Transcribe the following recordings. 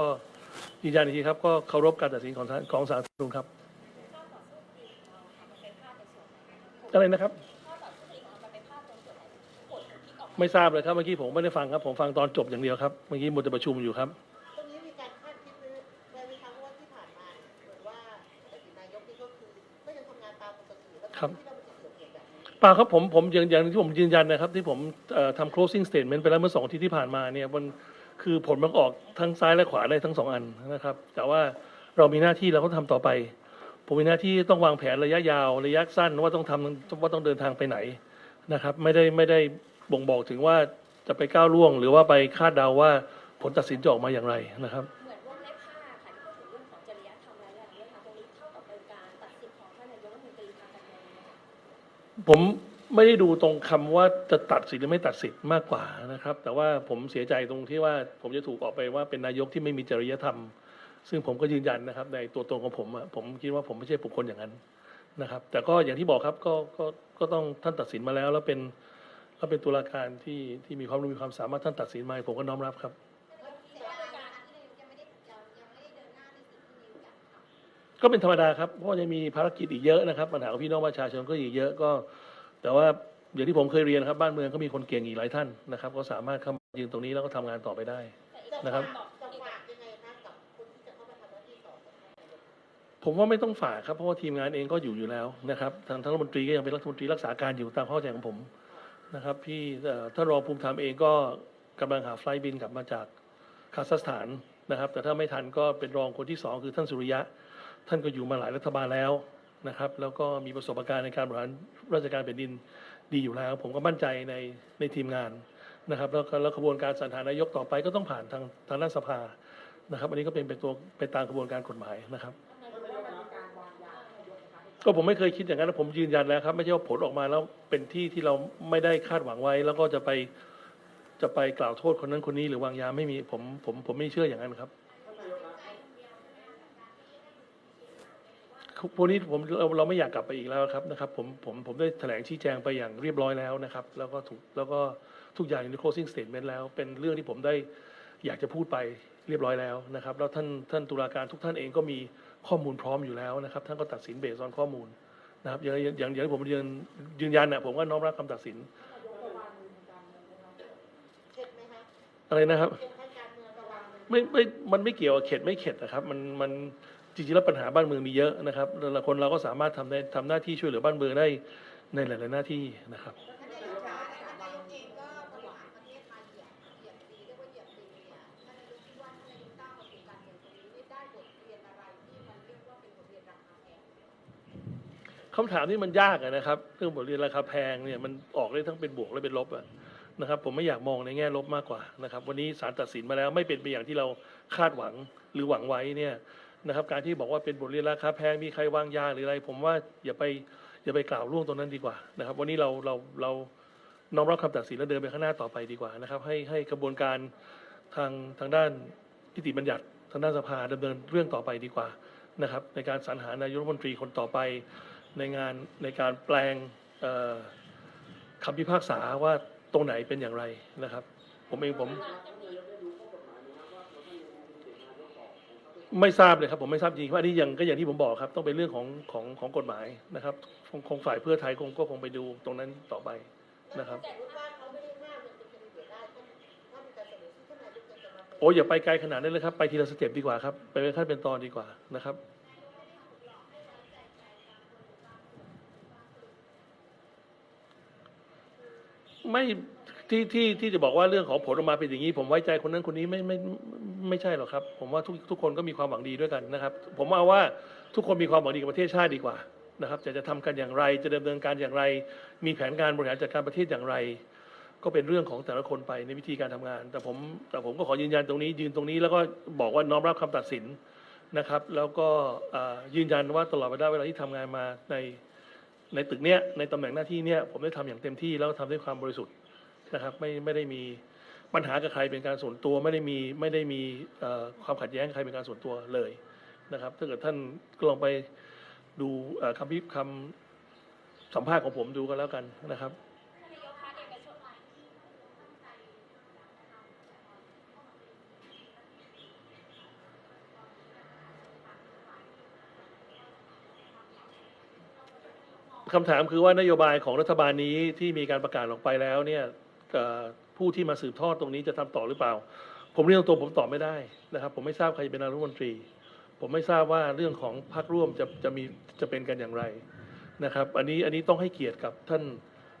ก็ยืนยันอีกทีครับก็เคารพการตัดสินของศาลของศาลรัฐธรรมนูญครับอะไรนะครับ ไม่ทราบเลยครับเมื่อกี้ผมไม่ได้ฟังครับ ผมฟังตอนจบอย่างเดียวครับเมื่อกี้มัวแต่ประชุมอยู่ครับ ตรงนี้มีการคาดคิดไว้ไว้ไหมคะเพราะว่าที่ผ่านมาเนี่ยเหมือนว่าอดีตนายกนี่ก็คือก็ยังทำงานตามปกติแล้วครับที่ว่ามันจะเกิดเหตุแบบนี้เปล่าครับผมผมอย่างอย่างที่ผมยืนยันนะครับ ที่ผมเอ่อทำ closing statement ไปแล้วเมื่อสองอาที่ที่ผ่านมาเนี่ยมัน คือผลมันออกทั้งซ้ายและขวาได้ทั้งสองอันนะครับ แต่ว่าเรามีหน้าที่เราก็ทำต่อไป ผมมีหน้าที่ต้องวางแผนระยะยาวระยะสั้นว่าต้องทำว่าต้องเดินทางไปไหนนะครับ ไม่ได้ไม่ได้บ่งบอกถึงว่าจะไปก้าวล่วง หรือว่าไปคาดเดาว่าผลตัดสินจะออกมาอย่างไรนะครับเหมือนวงเล็บห้าค่ะที่พูดถึงเรื่องของจริยธรรมและอย่างนี้ค่ะตรงนี้เท่ากับเป็นการตัดสินของท่านนายกรัฐมนตรีทางการเมืองนะคะผม ไม่ได้ดูตรงคำว่าจะตัดสิทธิ์หรือไม่ตัดสิทธิ์มากกว่านะครับ แต่ว่าผมเสียใจตรงที่ว่าผมจะถูกออกไปว่าเป็นนายกที่ไม่มีจริยธรรม ซึ่งผมก็ยืนยันนะครับ ในตัวตนของผมผมคิดว่าผมไม่ใช่บุคคลอย่างนั้นนะครับ แต่ก็อย่างที่บอกครับก็ก็ก็ต้องท่านตัดสินมาแล้ว แล้วเป็นแล้วเป็นตุลาการที่ที่มีความรู้มีความสามารถท่านตัดสินมาผมก็น้อมรับครับ ก็เป็นธรรมดาครับเพราะยังมีภารกิจอีกเยอะนะครับปัญหาของพี่น้องประชาชนก็อีกเยอะก็ แต่ว่าอย่างที่ผมเคยเรียนนะครับบ้านเมืองก็มีคนเก่งอีกหลายท่านนะครับ ก็สามารถเข้ามายืนตรงนี้แล้วก็ทำงานต่อไปได้นะครับจะฝากยังไงคะกับคนที่จะเข้ามาทำหน้าที่ต่อจากท่านนายกผมว่าไม่ต้องฝากครับเพราะว่าทีมงานเองก็อยู่อยู่แล้วนะครับทางท่านรัฐมนตรีก็ยังเป็นรัฐมนตรีรักษาการอยู่ตามข้อเข้าใจของผมนะครับพี่เอ่อท่านรองภูมิธรรมเองก็กำลังหาไฟลท์บินกลับมาจากคาซัคสถานนะครับ แต่ถ้าไม่ทันก็เป็นรองคนที่สองคือท่านสุริยะ ท่านก็อยู่มาหลายรัฐบาลแล้ว นะครับ แล้วก็มีประสบการณ์ในการบริหารราชการแผ่นดินดีอยู่แล้ว ผมก็มั่นใจในในทีมงานนะครับ แล้วก็แล้วกระบวนการสรรหานายกต่อไปก็ต้องผ่านทางทางด้านสภานะครับ อันนี้ก็เป็นเป็นตัวเป็นตามกระบวนการกฎหมายนะครับ ก็ผมไม่เคยคิดอย่างนั้นผมยืนยันแล้วครับไม่ใช่ว่าผลออกมาแล้วเป็นที่ที่เราไม่ได้คาดหวังไว้ แล้วก็จะไปจะไปกล่าวโทษคนนั้นคนนี้หรือวางยาไม่มีผมผมผมไม่เชื่ออย่างนั้นครับ พวกนี้ผมเราเราไม่อยากกลับไปอีกแล้วครับนะครับผมผมผมได้แถลงชี้แจงไปอย่างเรียบร้อยแล้วนะครับ แล้วก็ถูกแล้วก็ทุกอย่างอยู่ใน closing statement แล้ว เป็นเรื่องที่ผมได้อยากจะพูดไปเรียบร้อยแล้วนะครับแล้วท่านท่านตุลาการทุกท่านเองก็มีข้อมูลพร้อมอยู่แล้วนะครับ ท่านก็ตัดสินเบสออนข้อมูลนะครับอย่างอย่างอย่างที่ผมยืนยืนยันนะผมก็น้อมรับคำตัดสินอะไรนะครับ ไม่ไม่มันไม่เกี่ยวกับเข็ดไม่เข็ดนะครับ มันมัน จริงๆแล้วปัญหาบ้านเมืองมีเยอะนะครับแต่ละคนเราก็สามารถทำได้ทำหน้าที่ช่วยเหลือบ้านเมืองได้ในหลายๆหน้าที่นะครับคะท่ามนี้มันยาเป็นบทเรียนราคาแพงคำถามที่มันยากอะนะครับเรื่องบทเรียนราคาแพงเนี่ยมันออกได้ทั้งเป็นบวกและเป็นลบอะนะครับ ผมไม่อยากมองในแง่ลบมากกว่านะครับ วันนี้ศาลตัดสินมาแล้วไม่เป็นไปอย่างที่เราคาดหวังหรือหวังไว้เนี่ย นะครับการที่บอกว่าเป็นบทเรียนราคาแพงมีใครวางยาหรืออะไร ผมว่าอย่าไปอย่าไปกล่าวล่วงตรงนั้นดีกว่านะครับ วันนี้เราเราเราน้อมรับคำตัดสินแล้วเดินไปข้างหน้าต่อไปดีกว่านะครับ ให้ให้กระบวนการทางทางด้านนิติบัญญัติทางด้านสภาดำเนินเรื่องต่อไปดีกว่านะครับ ในการสรรหานายกรัฐมนตรีคนต่อไป ในงานในการแปลงคำพิพากษาว่าตรงไหนเป็นอย่างไรนะครับ ผมเองผม ไม่ทราบเลยครับผมไม่ทราบจริงว่าอันนี้ยังก็อย่างที่ผมบอกครับ ต้องเป็นเรื่องของของของกฎหมายนะครับคงคงฝ่ายเพื่อไทยคงก็คงไปดูตรงนั้นต่อไปนะครับ แต่รู้ว่าเขาไม่ได้ห้ามมันเป็นเดตได้ท่าถ้ามีการเสนอชื่อท่านนายกจะมาเป็นโอ้อย่าไปไกลขนาดนั้นเลยครับ ไปทีละสเต็ปดีกว่าครับ ไปเป็นขั้นเป็นตอนดีกว่านะครับ ไม่ที่ที่ที่จะบอกว่าเรื่องของผลออกมาเป็นอย่างนี้ ผมไว้ใจคนนั้นคนนี้ไม่ไม่ไม่ ไม่ใช่หรอกครับ ผมว่าทุกทุกคนก็มีความหวังดีด้วยกันนะครับ ผมเอาว่าทุกคนมีความหวังดีกับประเทศชาติดีกว่านะครับจะจะทำกันอย่างไรจะดำเนินการอย่างไร มีแผนการบริหารจัดการประเทศอย่างไร ก็เป็นเรื่องของแต่ละคนไปในวิธีการทำงาน แต่ผมแต่ผมก็ขอยืนยันตรงนี้ ยืนตรงนี้แล้วก็บอกว่าน้อมรับคำตัดสินนะครับ แล้วก็อ่ายืนยันว่าตลอดเวลาเวลาที่ทำงานมาในในตึกเนี้ยในตำแหน่งหน้าที่เนี้ยผมได้ทำอย่างเต็มที่แล้วก็ทำด้วยความบริสุทธิ์นะครับไม่ไม่ได้มี ปัญหากับใครเป็นการส่วนตัวไม่ได้มีไม่ได้มีความขัดแย้งใครเป็นการส่วนตัวเลยนะครับ ถ้าเกิดท่านลองไปดูคำพิพคำสัมภาษณ์ของผมดูกันแล้วกันนะครับคำถามคือว่านโยบายของรัฐบาลนี้ที่มีการประกาศออกไปแล้วเนี่ย ผู้ที่มาสืบทอดตรงนี้จะทำต่อหรือเปล่า ผมเรียนตรงผมตอบไม่ได้นะครับ ผมไม่ทราบใครเป็นนายกรัฐมนตรี ผมไม่ทราบว่าเรื่องของพรรคร่วมจะจะมีจะเป็นกันอย่างไรนะครับ อันนี้อันนี้ต้องให้เกียรติกับท่าน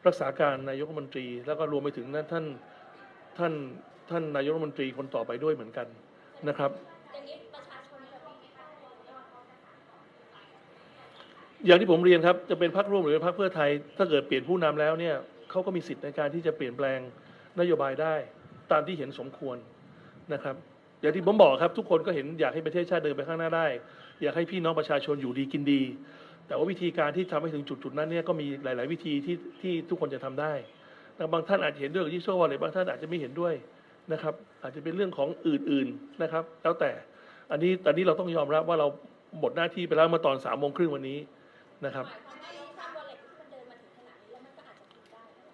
รักษาการนายกรัฐมนตรี แล้วก็รวมไปถึงนั้นท่านท่านท่านนายกรัฐมนตรีคนต่อไปด้วยเหมือนกันนะครับอย่างนี้ประชาชนจะมีไหมคะอย่างที่ผมเรียนครับจะเป็นพรรคร่วมหรือเป็นพรรคเพื่อไทย ถ้าเกิดเปลี่ยนผู้นำแล้วเนี่ยเขาก็มีสิทธิ์ในการที่จะเปลี่ยนแปลง นโยบายได้ตามที่เห็นสมควรนะครับอย่างที่ผมบอกครับทุกคนก็เห็นอยากให้ประเทศชาติเดินไปข้างหน้าได้ อยากให้พี่น้องประชาชนอยู่ดีกินดี แต่ว่าวิธีการที่ทำให้ถึงจุดจุดๆนั้นเนี่ยก็มีหลาย ๆ วิธีที่ที่ทุกคนจะทำได้แต่บางท่านอาจจะเห็นด้วยกับที่โซวอลเลยบางท่านอาจจะไม่เห็นด้วยนะครับอาจจะเป็นเรื่องของอื่น ๆ นะครับ แล้วแต่อันนี้อันนี้เราต้องยอมรับว่าเราหมดหน้าที่ไปแล้วเมื่อตอนสามโมงครึ่งวันนี้นะครับ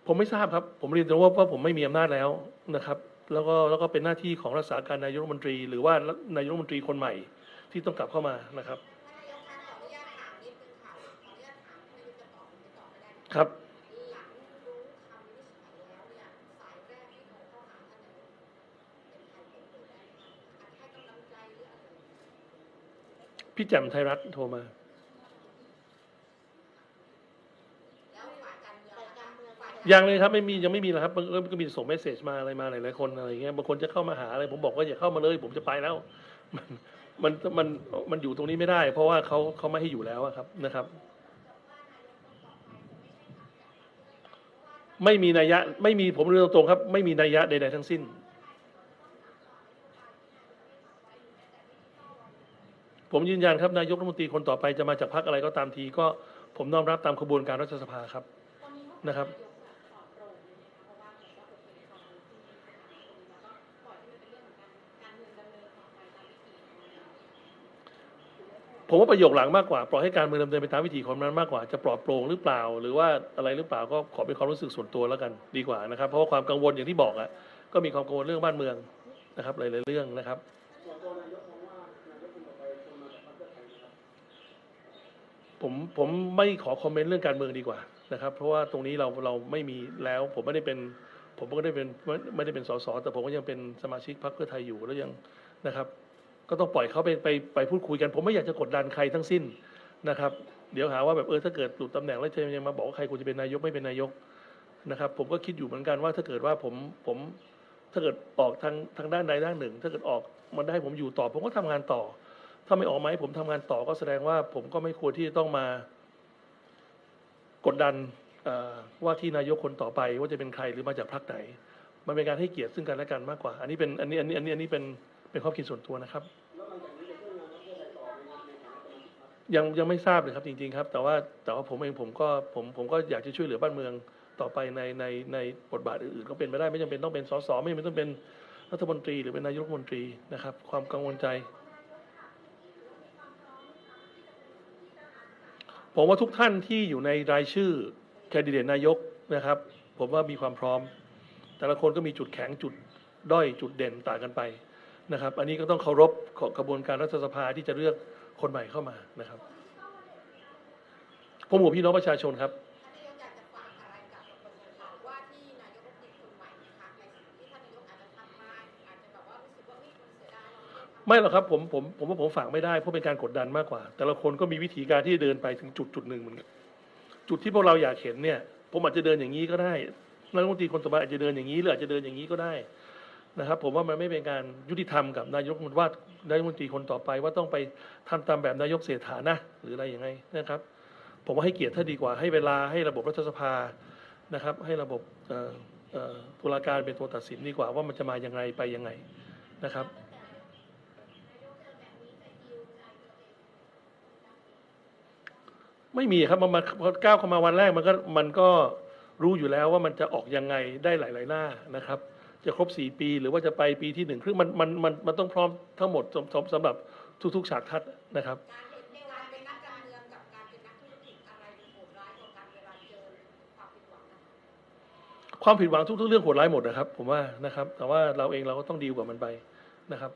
ผมไม่ทราบครับ ผมเรียนตรงว่าว่าผมไม่มีอำนาจแล้วนะครับ แล้วก็แล้วก็เป็นหน้าที่ของรักษาการนายกรัฐมนตรี หรือว่านายกรัฐมนตรีคนใหม่ที่ต้องกลับเข้ามานะครับ ครับ พี่แจ่มไทยรัฐโทรมา แล้วฝ่ายการเมืองฝ่ายการเมืองฝ่า ยังเลยครับไม่มียังไม่มีเลยครับบางเอิญก็มีส่งเมสเซจมาอะไรมาหลายๆคนอะไรเงี้ยบางคนจะเข้ามาหาอะไรผมบอกว่าอย่าเข้ามาเลย ผมจะไปแล้ว มันมันมันอยู่ตรงนี้ไม่ได้ เพราะว่าเขาเขาไม่ให้อยู่แล้วอะครับนะครับ ไม่มีนัยยะ ไม่มีผมเรียนตรงๆครับ ไม่มีนัยยะใดๆทั้งสิ้น ผมยืนยันครับนายกรัฐมนตรีคนต่อไปจะมาจากพรรคอะไรก็ตามที ก็ผมน้อมรับตามขบวนการรัฐสภาครับนะครับ ผมว่าประโยคหลังมากกว่าปล่อยให้การเมืองดำเนินไปตามวิถีของมันมากกว่าจะปลอดโปร่งหรือเปล่า หรือว่าอะไรหรือเปล่าก็ขอเป็นความรู้สึกส่วนตัวแล้วกันดีกว่านะครับ เพราะว่าความกังวลอย่างที่บอกอะก็มีความกังวลเรื่องบ้านเมืองนะครับหลายๆเรื่องนะครับ ผมผมไม่ขอคอมเมนต์เรื่องการเมืองดีกว่านะครับ เพราะว่าตรงนี้เราเราไม่มีแล้ว ผมไม่ได้เป็น ผมก็ได้เป็นไม่ไม่ได้เป็นสสแต่ผมก็ยังเป็นสมาชิกพรรคเพื่อไทยอยู่แล้วยังนะครับ ก็ต้องปล่อยเขาไปไปไปพูดคุยกัน ผมไม่อยากจะกดดันใครทั้งสิ้นนะครับ เดี๋ยวหาว่าแบบเออถ้าเกิดหลุดตำแหน่งแล้วจะยังมาบอกว่าใครควรจะเป็นนายกไม่เป็นนายกนะครับ ผมก็คิดอยู่เหมือนกันว่าถ้าเกิดว่าผมผมถ้าเกิดออกทางทางด้านใดด้านหนึ่ง ถ้าเกิดออกมันได้ผมอยู่ต่อ ผมก็ทำงานต่อ ถ้าไม่ออกมาให้ผมทำงานต่อก็แสดงว่าผมก็ไม่ควรที่จะต้องมากดดันว่าที่นายกคนต่อไปว่าจะเป็นใครหรือมาจากพรรคไหน มันเป็นการให้เกียรติซึ่งกันและกันมากกว่า อันนี้เป็นอันนี้อันนี้อันนี้อันนี้เป็นเป็นความคิดส่วนตัวนะครับ ยังยังไม่ทราบเลยครับจริง ๆ ครับ แต่ว่าแต่ว่าผมเองผมก็ผมผมก็อยากจะช่วยเหลือบ้านเมืองต่อไปในในในบทบาทอื่นๆก็เป็นไปได้ไม่จำเป็นต้องเป็นสสไม่จำเป็นต้องเป็นรัฐมนตรีหรือเป็นนายกรัฐมนตรีนะครับ ความกังวลใจ ผมว่าทุกท่านที่อยู่ในรายชื่อแคนดิเดตนายกนะครับ ผมว่ามีความพร้อม แต่ละคนก็มีจุดแข็งจุดด้อยจุดเด่นต่างกันไปนะครับ อันนี้ก็ต้องเคารพกระบวนการรัฐสภาที่จะเลือก คนใหม่เข้ามานะครับผมหัวพี่น้องประชาชนครับไม่หรอกครับผมผมผมว่าผมฝากไม่ได้เพราะเป็นการกดดันมากกว่า แต่ละคนก็มีวิธีการที่จะเดินไปถึงจุดจุดหนึ่งเหมือนกันจุดที่พวกเราอยากเห็นเนี่ย ผมอาจจะเดินอย่างนี้ก็ได้นายกรัฐมนตรีคนต่อไปอาจจะเดินอย่างนี้หรืออาจจะเดินอย่างนี้ก็ได้ นะครับ ผมว่ามันไม่เป็นการยุติธรรมกับนายกมนตรีว่านายกมนตรีคนต่อไป ว่าต้องไปทำตามแบบนายกเศรษฐานะ หรืออะไรอย่างไงนะครับ ผมว่าให้เกียรติท่าดีกว่าให้เวลาให้ระบบรัฐสภานะครับ ให้ระบบอ่อเอ่อตุลาการเป็นตัวตัดสินดีกว่าว่ามันจะมาอย่างไรไปยังไงนะครับไม่มีครับมันมาก้าวเข้ามาวันแรกมันก็มันก็รู้อยู่แล้วว่ามันจะออกยังไงได้หลาย ๆ หน้านะครับ จะครบสี่ปี หรือว่าจะไปปีที่หนึ่งคือมันมันมันมันต้องพร้อมทั้งหมดสำสำสำหรับทุกๆฉากทัศน์นะครับ การเป็นในการเป็นนักการเมืองกับการเป็นนักธุรกิจอะไรโหดร้ายกว่ากันเวลาเจอความผิดหวังนะคะ ความผิดหวังทุกๆเรื่องโหดร้ายหมดนะครับ ผมว่านะครับ แต่ว่าเราเองเราก็ต้องดีลกับมันไปนะครับ